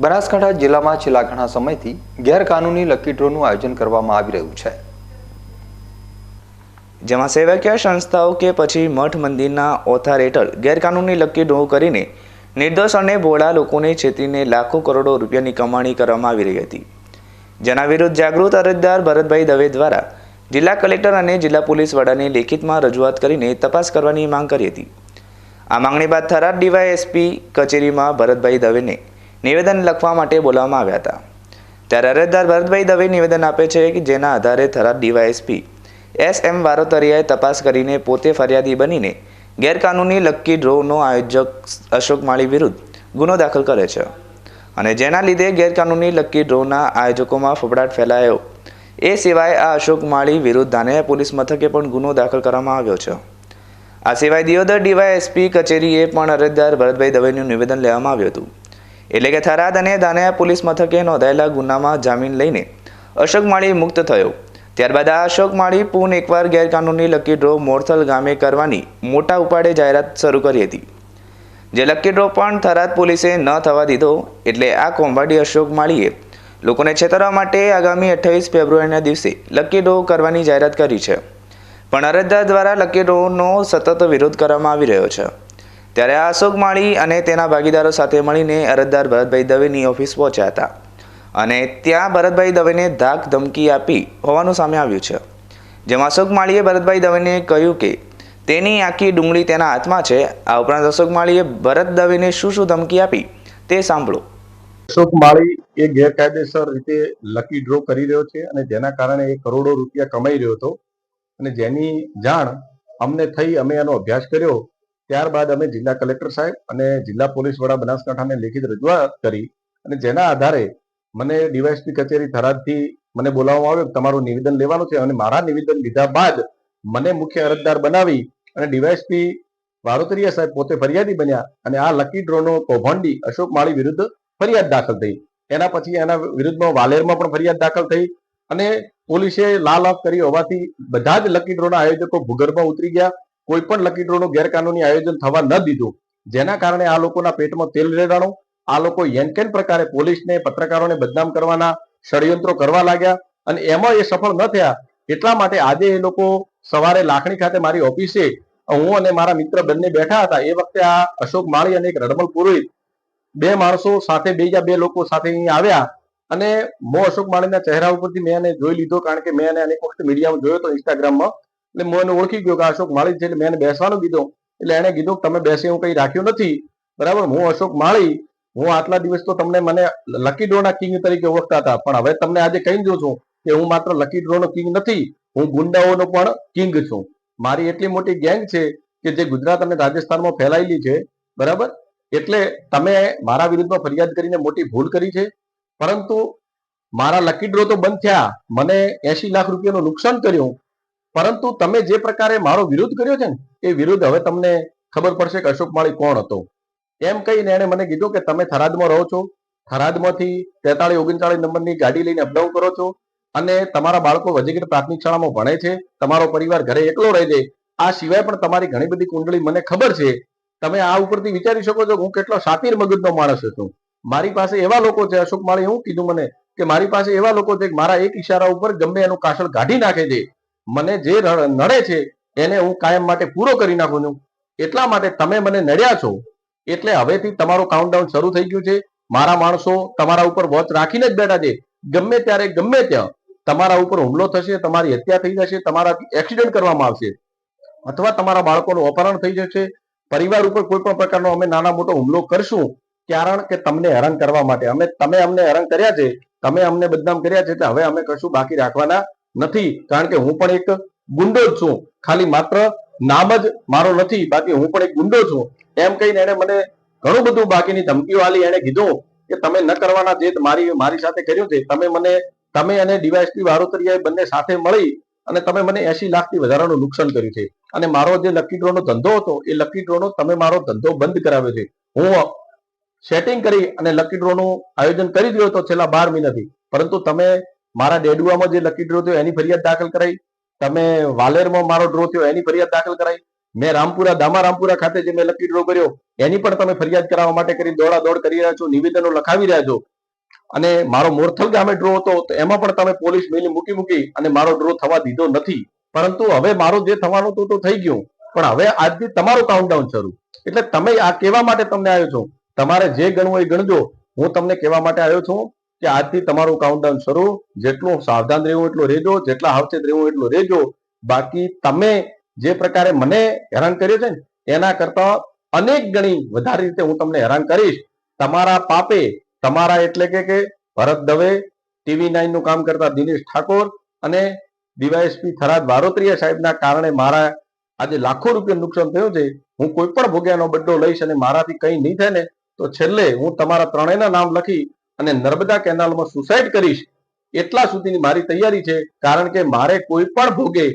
બનાસકાંઠા જિલ્લામાં છેલ્લા ઘણા સમયથી ગેરકાનૂની લકી ડ્રોનું આયોજન કરવામાં આવી રહ્યું છે. જેમાં સેવાકીય સંસ્થાઓ કે પછી મઠ મંદિરના ઓથાર હેઠળ ગેરકાનૂની લકી ડ્રો કરીને નિર્દોષ અને ભોળા લોકોને છેતરીને લાખો કરોડો રૂપિયાની કમાણી કરવામાં આવી રહી હતી. જેના વિરુદ્ધ જાગૃત અરજદાર ભરતભાઈ દવે દ્વારા જિલ્લા કલેક્ટર અને જિલ્લા પોલીસ વડાને લેખિતમાં રજૂઆત કરીને તપાસ કરવાની માંગ કરી હતી. આ માંગણી બાદ થરાદ ડીવાયએસપી કચેરીમાં ભરતભાઈ દવેને નિવેદન લખવા માટે બોલાવવામાં આવ્યા હતા. ત્યારે અરજદાર ભરતભાઈ દવે નિવેદન આપે છે કે જેના આધારે થરાદ ડીવાયએસપી એસ એમ વારોતરિયાએ તપાસ કરીને પોતે ફરિયાદી બનીને ગેરકાનૂની લક્કી ડ્રોનો આયોજક અશોક માળી વિરુદ્ધ ગુનો દાખલ કરે છે. અને જેના લીધે ગેરકાનૂની લક્કી ડ્રોના આયોજકોમાં ફફડાટ ફેલાયો. એ સિવાય આ અશોક માળી વિરુદ્ધ ધાનેરા પોલીસ મથકે પણ ગુનો દાખલ કરવામાં આવ્યો છે. આ સિવાય દિયોદર ડીવાયએસપી કચેરીએ પણ અરજદાર ભરતભાઈ દવેનું નિવેદન લેવામાં આવ્યું હતું. એટલે કે થરાદ અને દાનયા પોલીસ મથકે નોંધાયેલા ગુનામાં જામીન લઈને અશોક માળી મુક્ત થયો. ત્યારબાદ આ અશોક માળી પૂન એકવાર ગેરકાનૂની લકી ડ્રો મોરથલ ગામે કરવાની મોટા ઉપાડે જાહેરાત શરૂ કરી હતી. જે લકી ડ્રો પણ થરાદ પોલીસે ન થવા દીધો એટલે આ કોંભાડી અશોક માળીએ લોકોને છેતરવા માટે આગામી અઠ્ઠાવીસ ફેબ્રુઆરીના દિવસે લકી ડ્રો કરવાની જાહેરાત કરી છે. પણ અરજદાર દ્વારા લકી ડ્રોનો સતત વિરોધ કરવામાં આવી રહ્યો છે. ત્યારે આ અશોક માળી અને તેના ભાગીદારો સાથે મળીને અરજદાર ભરતભાઈ દવેની ઓફિસ પહોંચ્યા હતા. અને ત્યાં ભરતભાઈ દવેને ધાક ધમકી આપી હોવાનું સામે આવ્યું છે. જેમાં અશોક માળીએ ભરતભાઈ દવેને કહ્યું કે, તેની આખી ડુંગળી તેના હાથમાં છે. આ ઉપરાંત અશોક માળીએ ભરત દવેને શું શું ધમકી આપી તે સાંભળો. અશોક માળી એ ગેરકાયદેસર રીતે લકી ડ્રો કરી રહ્યો છે અને જેના કારણે એ કરોડો રૂપિયા કમાઈ રહ્યો હતો. અને જેની જાણ અમને થઈ, અમે એનો અભ્યાસ કર્યો ત્યારબાદ અમે જિલ્લા કલેક્ટર સાહેબ અને જિલ્લા પોલીસ વડા બનાસકાંઠાને લેખિત રજૂઆત કરી અને જેના આધારે મને ડીવાયસપી કચેરી થરાદથી મને બોલાવવામાં આવ્યો કે તમારું નિવેદન લેવાનું છે અને મારા નિવેદન લીધા બાદ મને મુખ્ય અરજદાર બનાવી અને ડીવાયસપી વારોતરિયા સાહેબ પોતે ફરિયાદી બન્યા અને આ લકી ડ્રોનો કૌભાંડી અશોક માળી વિરુદ્ધ ફરિયાદ દાખલ થઈ. એના પછી એના વિરુદ્ધમાં વાલેરમાં પણ ફરિયાદ દાખલ થઈ અને પોલીસે લાલ ઓફ કરી હોવાથી બધા જ લકી ડ્રોના આયોજકો ભૂગર્ભમાં ઉતરી ગયા કોઈ પણ લકી ડ્રોનું ગેરકાનૂની આયોજન થવા ન દીધું. જેના કારણે આ લોકોના પેટમાં તેલ રેડાણું, આ લોકો યેનકેન પ્રકારે પોલીસને, પત્રકારોને બદનામ કરવાના ષડયંત્રો કરવા લાગ્યા અને એમાં એ સફળ ન થયા એટલા માટે આજે એ લોકો સવારે લાખણી ખાતે મારી ઓફિસે, હું અને મારા મિત્ર બંને બેઠા હતા. એ વખતે આ અશોક માળી અને એક રડમલ પુરોહિત, બે માણસો સાથે બીજા બે લોકો સાથે અહીંયા આવ્યા અને મો અશોક માળીના ચહેરા ઉપરથી મેં એને જોઈ લીધો કારણ કે મેં એને અનેક વખત મીડિયામાં જોયો હતો ઇન્સ્ટાગ્રામમાં એટલે હું ઓળખી ગયો કે અશોક માળી છે એટલે મેં બેસવાનું કીધું. એટલે એને કીધું તમે બેસે હું કઈ રાખ્યું નથી. બરાબર? હું અશોક માળી હું આટલા દિવસ તો તમને મને લકી ડ્રોના કિંગ તરીકે ઓળખતા હતા. પણ હવે તમને આજે કહી દઉં છું કે હું માત્ર લકી ડ્રોનો કિંગ નથી, હું ગુંડાઓનો પણ કિંગ છું. મારી એટલી મોટી ગેંગ છે કે જે ગુજરાત અને રાજસ્થાનમાં ફેલાયેલી છે. બરાબર? એટલે તમે મારા વિરુદ્ધમાં ફરિયાદ કરીને મોટી ભૂલ કરી છે. પરંતુ મારા લકી ડ્રો તો બંધ થયા. મને એસી લાખ રૂપિયાનું નુકસાન કર્યું. પરંતુ તમે જે પ્રકારે મારો વિરોધ કર્યો છે ને, એ વિરોધ હવે તમને ખબર પડશે કે અશોક માળી કોણ હતો. એમ કહીને એણે મને કીધું કે તમે થરાદમાં રહો છો, થરાદમાંથી તેતાળી ઓગણચાળીસ નંબરની ગાડી લઈને અપડાઉન કરો છો અને તમારા બાળકો વજીગીર પ્રાથમિક શાળામાં ભણે છે, તમારો પરિવાર ઘરે એકલો રહે છે. આ સિવાય પણ તમારી ઘણી બધી કુંડળી મને ખબર છે. તમે આ ઉપરથી વિચારી શકો છો હું કેટલો શાતીર મગજનો માણસ છું મારી પાસે એવા લોકો છે, અશોક માળી, હું કીધું મને કે મારી પાસે એવા લોકો છે કે મારા એક ઈશારા ઉપર ગમે એનું કાસળ કાઢી નાખે છે. મને જે નડે છે, એને હું કાયમ માટે પૂરો કરી નાખું છું. એટલા માટે તમે મને નડ્યા છો. એટલે હવેથી તમારું કાઉન્ટડાઉન શરૂ થઈ ગયું છે. મારા માણસો તમારા ઉપર વોચ રાખીને જ બેઠા છે. ગમે ત્યારે, ગમે ત્યાં તમારા ઉપર હુમલો થશે, તમારી હત્યા થઈ જશે, તમારાથી એક્સિડન્ટ કરવામાં આવશે. અથવા તમારા બાળકોનું અપહરણ થઈ જશે. પરિવાર ઉપર કોઈ પણ પ્રકારનો અમે નાના મોટો હુમલો કરશું, કારણ કે તમને હેરાન કરવા માટે. અમે, તમે અમને હેરાન કર્યા છે. તમે અમને બદનામ કર્યા છે એટલે હવે અમે કશું બાકી રાખવાના નથી. કારણ કે હું પણ એક ગુંડો જ છું. ખાલી માત્ર નામ જ મારો નથી. બાકી હું પણ એક ગુંડો છું. એમ કહીને એને મને ઘણું બધું બાકીની ધમકીઓ આલી એને કીધું કે તમે ન કરવાના જે મારી મારી સાથે કર્યું છે. તમે મને, તમે અને ડીવાયસપી વારોતરિયાએ બંને સાથે મળી અને તમે મને એસી લાખથી વધારાનું નુકસાન કર્યું છે. અને મારો જે લકી ડ્રોનો ધંધો હતો, એ લકી ડ્રોનો તમે મારો ધંધો બંધ કરાવ્યો છે. હું સેટિંગ કરી અને લકી ડ્રોનું આયોજન કરી રહ્યો હતો છેલ્લા બાર મહિનાથી. પરંતુ તમે મારા ડેડુઆમાં જે લકી ડ્રો થયો એની ફરિયાદ દાખલ કરાઈ. તમે વાલેરમાં મારો ડ્રો થયો એની ફરિયાદ દાખલ કરાઈ. મેં રામપુરા દામા રામપુરા ખાતે જે મેં લકી ડ્રો કર્યો, એની પણ તમે ફરિયાદ કરાવવા માટે કરી દોડા કરી રહ્યા છો, નિવેદનો લખાવી રહ્યા છો. અને મારો મોરથલ ગામે ડ્રો હતો, તો એમાં પણ તમે પોલીસ મેલી મૂકી મૂકી અને મારો ડ્રો થવા દીધો નથી. પરંતુ હવે મારો જે થવાનું હતો તો થઈ ગયું. પણ હવે આજથી તમારું કાઉન્ટડાઉન શરૂ. એટલે તમે આ કહેવા માટે તમને આવ્યો છો? તમારે જે ગણવું એ ગણજો. હું તમને કહેવા માટે આવ્યો છું? કે આજથી તમારું કાઉન્ટડાઉન શરૂ, જેટલું સાવધાન રહેવું એટલું રહેજો, જેટલા સાવચેત રહેવું એટલું રહેજો. બાકી તમે જે પ્રકારે મને હેરાન કર્યો છે ને, એના કરતા અનેક ગણી વધારે રીતે હું તમને હેરાન કરીશ. તમારા પાપે, તમારા એટલે કે કે ભરત દવે, ટીવી નાઇનનું કામ કરતા દિનેશ ઠાકોર અને ડીવાયએસપી થરાદ વારોત્રીય સાહેબના કારણે મારા આજે લાખો રૂપિયા નુકસાન થયું છે. હું કોઈ પણ ભોગ્યાનો બદલો લઈશ અને મારાથી કંઈ નહીં થાય ને, તો છેલ્લે હું તમારા ત્રણેયના નામ લખી અને નર્મદા કેનાલમાં સુસાઇડ કરીશ, એટલા સુધીની મારી તૈયારી છે. કારણ કે મારે કોઈ પણ ભોગે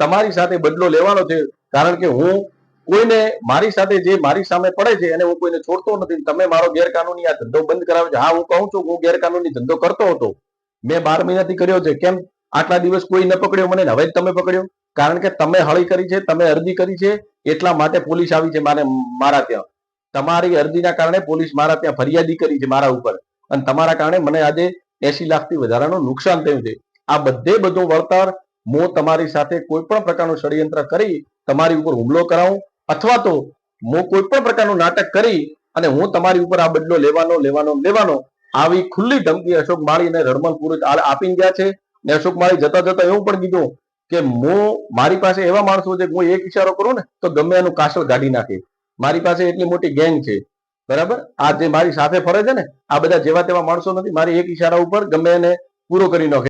તમારી સાથે બદલો લેવાનો છે. કારણ કે હું કોઈને મારી સાથે જે મારી સામે પડે છે, એને હું કોઈને છોડતો નથી. તમે મારો ગેરકાનૂની આ ધંધો બંધ કરાવે છે. હા, હું કહું છું, હું ગેરકાનૂની ધંધો કરતો હતો. મેં બાર મહિનાથી કર્યો છે. કેમ? આટલા દિવસ કોઈ ન પકડ્યો મને હવે જ તમે પકડ્યો. કારણ કે તમે હળી કરી છે, તમે અરજી કરી છે, એટલા માટે પોલીસ આવી છે મારે મારા ત્યાં. તમારી અરજીના કારણે પોલીસ મારા ત્યાં ફરિયાદી કરી છે મારા ઉપર. અને તમારા કારણે મને આજે એસી લાખથી વધારાનું નુકસાન થયું છે. આ બધે બધું વળતર હું તમારી સાથે કોઈ પણ પ્રકારનું ષડયંત્ર કરી તમારી ઉપર હુમલો કરાવું અથવા તો હું કોઈ પણ પ્રકારનું નાટક કરી અને હું તમારી ઉપર આ બદલો લેવાનો લેવાનો લેવાનો આવી ખુલ્લી ધમકી અશોક માળી અને રણમલ પુરુષ આપીને ગયા છે. ને અશોક માળી જતા જતા એવું પણ કીધું કે હું મારી પાસે એવા માણસો છે હું એક ઈશારો કરું ને તો ગમે એનું કાસળ કાઢી નાખે. મારી પાસે એટલી મોટી ગેંગ છે. બરાબર? આ જે મારી સાથે ફરે છે ને, આ બધા જેવા તેવા માણસો નથી. મારી એક ઈશારા ઉપર ગમે એને પૂરો કરી નાખે.